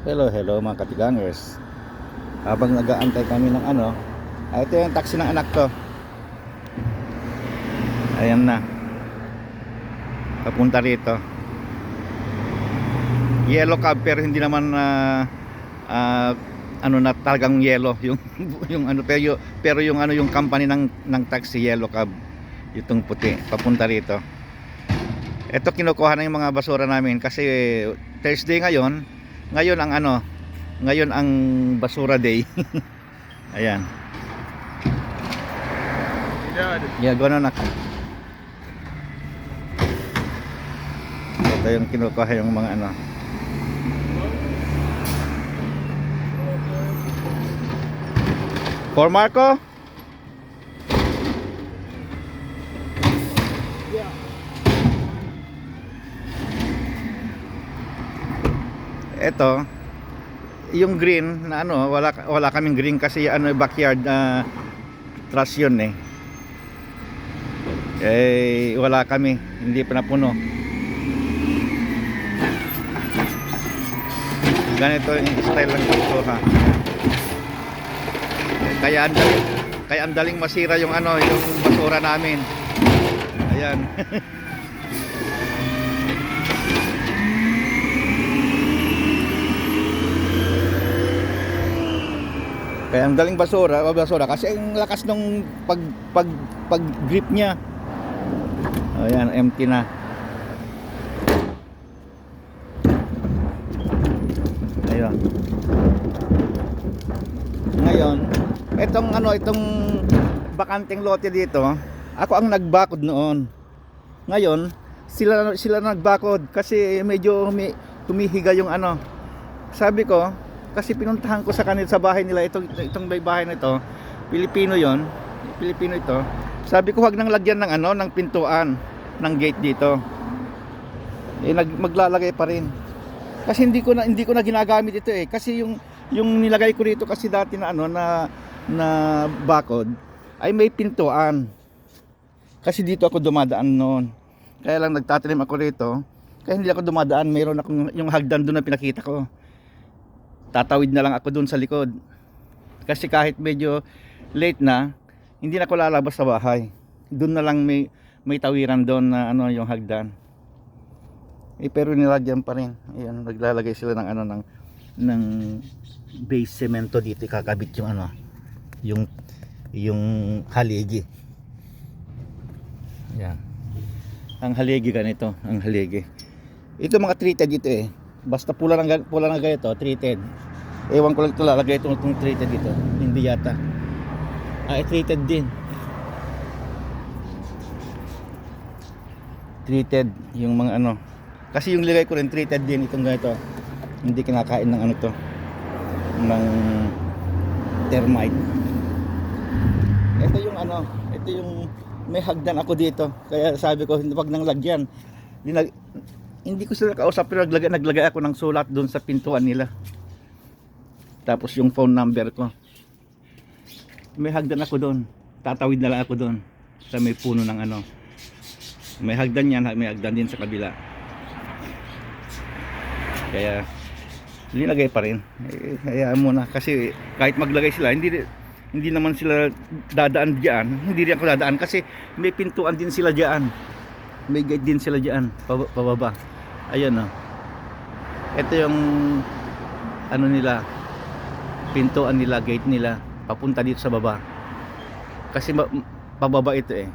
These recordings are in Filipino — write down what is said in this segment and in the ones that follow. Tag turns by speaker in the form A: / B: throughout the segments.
A: Hello, hello mga katigangers. Habang nag-aantay kami ng ano, ay ito yung taxi ng anak ko. Ayan na. Papunta rito. Yellow cab pero hindi naman ah, ah, ano na talagang yellow yung yung ano pero pero yung ano yung company ng ng taxi yellow cab itong puti papunta rito. Ito kinukuha na yung mga basura namin kasi Thursday ngayon. Ngayon ang ano, ngayon ang basura day. Ayan. Yeah, gano'n na. Ito yung kinukuha yung mga ano. For Marco? Ito, yung green na ano, wala wala kaming green kasi ano backyard na trash yun eh. Eh wala kami, hindi pa napuno. Ganito yung style lang dito ha. Kaya ang daling, kaya ang daling masira yung ano, yung basura namin. Ayan. Kaya ang galing basura, o basura kasi ang lakas nung pag pag pag grip niya. Ayan, empty na. Ayun. Ngayon, itong ano, itong bakanting lote dito, ako ang nagbakod noon. Ngayon, sila sila nagbakod kasi medyo humi, humihiga yung ano. Sabi ko, kasi pinuntahan ko sa kanila sa bahay nila itong itong bahay na ito. Pilipino yon Pilipino ito. Sabi ko wag nang lagyan ng ano ng pintuan ng gate dito. Eh nag, maglalagay pa rin. Kasi hindi ko na hindi ko na ginagamit ito eh. Kasi yung yung nilagay ko dito kasi dati na ano na na bakod ay may pintuan. Kasi dito ako dumadaan noon. Kaya lang nagtatanim ako rito. Kaya hindi ako dumadaan. Mayroon akong yung hagdan doon na pinakita ko tatawid na lang ako doon sa likod. Kasi kahit medyo late na, hindi na ako lalabas sa bahay. Doon na lang may may tawiran doon na ano yung hagdan. Eh pero nilagyan pa rin. Ayun, naglalagay sila ng ano ng ng base cemento dito kakabit yung ano yung yung haligi. Yan. Ang haligi ganito, ang haligi. Ito mga treated dito eh. Basta pula ng gan- pula ng ganito, treated. Ewan ko lang ito lalagay itong, itong treated dito. Hindi yata. Ah, eh, treated din. Treated yung mga ano. Kasi yung ligay ko rin treated din itong ganito. Hindi kinakain ng ano to. Ng termite. Ito yung ano, ito yung may hagdan ako dito. Kaya sabi ko, wag nang lagyan. Linag, hindi ko sila kausap pero naglagay, naglagay ako ng sulat doon sa pintuan nila. Tapos yung phone number ko. May hagdan ako doon tatawid na lang ako doon sa may puno ng ano. May hagdan yan may hagdan din sa kabila. Kaya linagay pa rin. Eh, kaya muna kasi kahit maglagay sila hindi hindi naman sila dadaan diyan hindi rin ako dadaan kasi may pintuan din sila diyan may gate din sila diyan pab- pababa. Ayun oh ito yung ano nila pintuan nila gate nila papunta dito sa baba. Kasi pababa ito eh.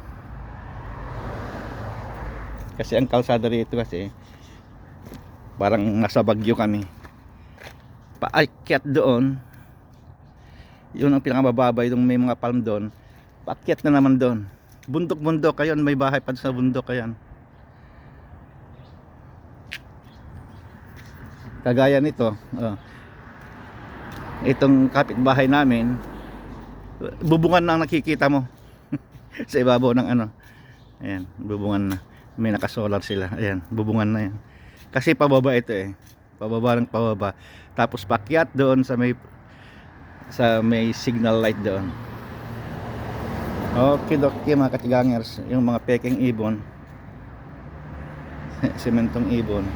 A: Kasi ang kalsada rito kasi parang nasa bagyo kami. Paakyat doon. Yun ang pinakamababa yung may mga palm doon. Paakyat na naman doon. Bundok bundok ayun may bahay pa sa bundok ayan kagaya nito oh. itong kapitbahay namin bubungan na ang nakikita mo. Sa ibabaw ng ano. Ayan bubungan na. May nakasolar sila. Ayan bubungan na yan. Kasi pababa ito eh. Pababa ng pababa. Tapos pakyat doon sa may sa may signal light doon. Okay okay mga katigangers. Yung mga peking ibon. Sementong ibon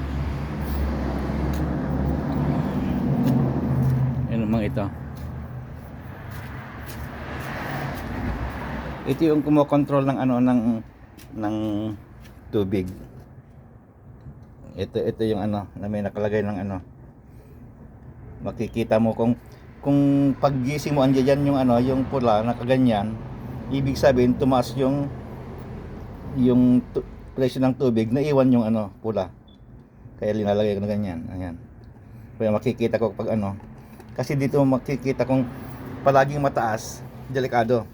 A: ito. Ito yung kumokontrol ng ano ng ng tubig. Ito ito yung ano na may nakalagay ng ano. Makikita mo kung kung paggising mo andiyan yung ano yung pula nakaganyan ibig sabihin tumaas yung yung presyo ng tubig naiwan yung ano pula. Kaya linalagay ko na ganyan ayan. Kaya makikita ko pag ano kasi dito makikita kung palaging mataas delikado.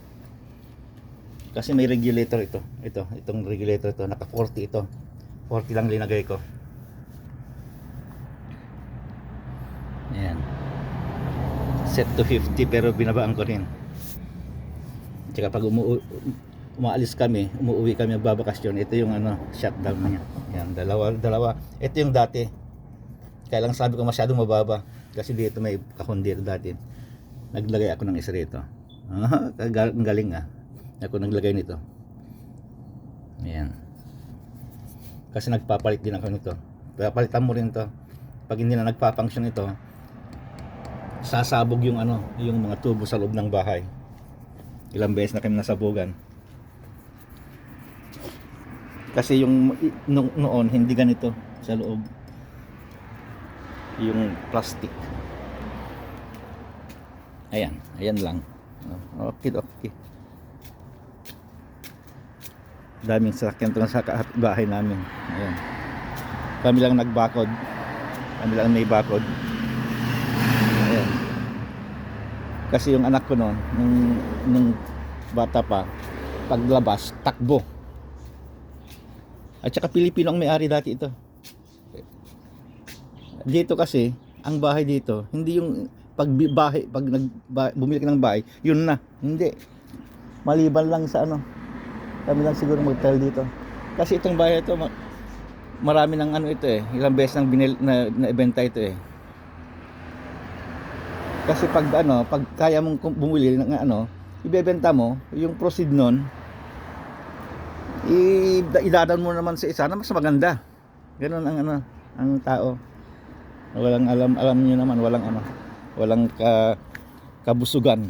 A: Kasi may regulator ito. Ito itong regulator ito. Naka 40 ito. 40 lang linagay ko. Ayan. Set to 50 pero binabaan ko rin. Tsaka pag umu umaalis kami umuwi kami magbabakasyon. Ito yung ano shutdown niya. Yan dalawa dalawa. Ito yung dati. Kaya lang sabi ko masyadong mababa kasi dito may kahon dito dati. Naglagay ako ng isa rito. Ah, ang galing ah. Ako naglagay nito. Ayan. Kasi nagpapalit din ako nito. Papalitan mo rin to. Pag hindi na nagpa-function ito sasabog yung ano yung mga tubo sa loob ng bahay. Ilang beses na kami nasabugan. Kasi yung no, noon hindi ganito sa loob yung plastic. Ayan ayan lang. Okay okay. Daming sasakyan to sa bahay namin. Ayan. Kami lang nagbakod. Kami lang may bakod. Ayan. Kasi yung anak ko noon nung, nung bata pa paglabas takbo. At saka Pilipino ang may-ari dati ito dito kasi ang bahay dito hindi yung pag bahay pag nag bumili ka ng bahay yun na. Hindi. Maliban lang sa ano kami lang siguro mag-tell dito. Kasi itong bahay ito ma- marami ng ano ito eh ilang beses nang binil na, na ibenta ito eh. Kasi pag ano pag kaya mong bumili ng ano ibebenta mo yung proceed nun i idadan mo naman sa isa na mas maganda. Ganun ang ano ang tao walang alam alam niyo naman walang ano walang ka, kabusugan.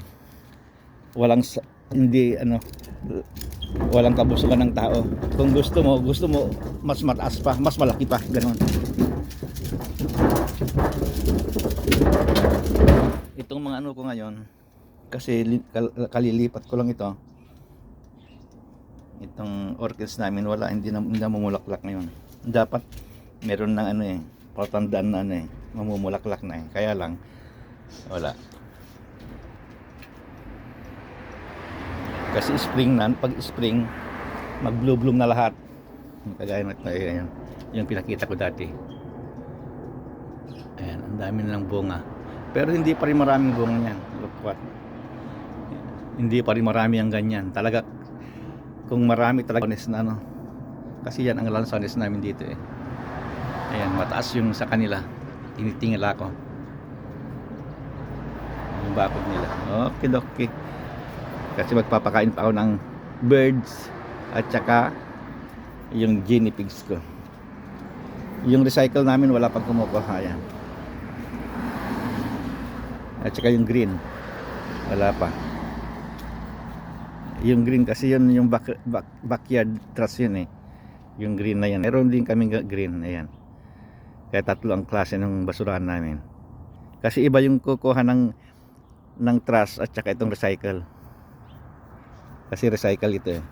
A: Walang hindi ano walang kabusugan ng tao. Kung gusto mo gusto mo mas mataas pa mas malaki pa ganun. Itong mga ano ko ngayon kasi li- kal- kalilipat ko lang ito. Itong orchids namin wala hindi na, hindi na mamulaklak ngayon. Dapat meron ng ano eh patandaan na eh. Mamumulaklak na eh. Kaya lang wala. Kasi spring na pag spring mag blue bloom na lahat. Kagaya ito eh, ayan. yung pinakita ko dati. Ayan ang dami nilang bunga. Pero hindi pa rin maraming bunga yan look what. Hindi pa rin marami ang ganyan. Talaga kung marami talaga na ano. Kasi yan ang lansones namin dito eh ayan mataas yung sa kanila. Tinitingil ako. Yung bakod nila. Okay okay kasi magpapakain pa ako ng birds at saka yung guinea pigs ko. Yung recycle namin wala pang kumukuha yan at saka yung green wala pa. Yung green kasi yun yung back, back, backyard trash yun eh. Yung green na yan meron din kaming green ayan kaya tatlo ang klase ng basurahan namin kasi iba yung kukuha ng ng trash at saka itong recycle kasi recycle ito eh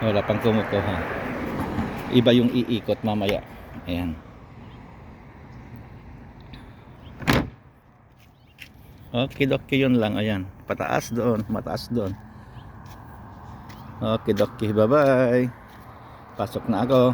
A: wala pang kumukuha iba yung iikot mamaya ayan Okay, doki yun lang. Ayan. Pataas doon. Mataas doon. Okay, doki. Bye-bye. Pasok na ako.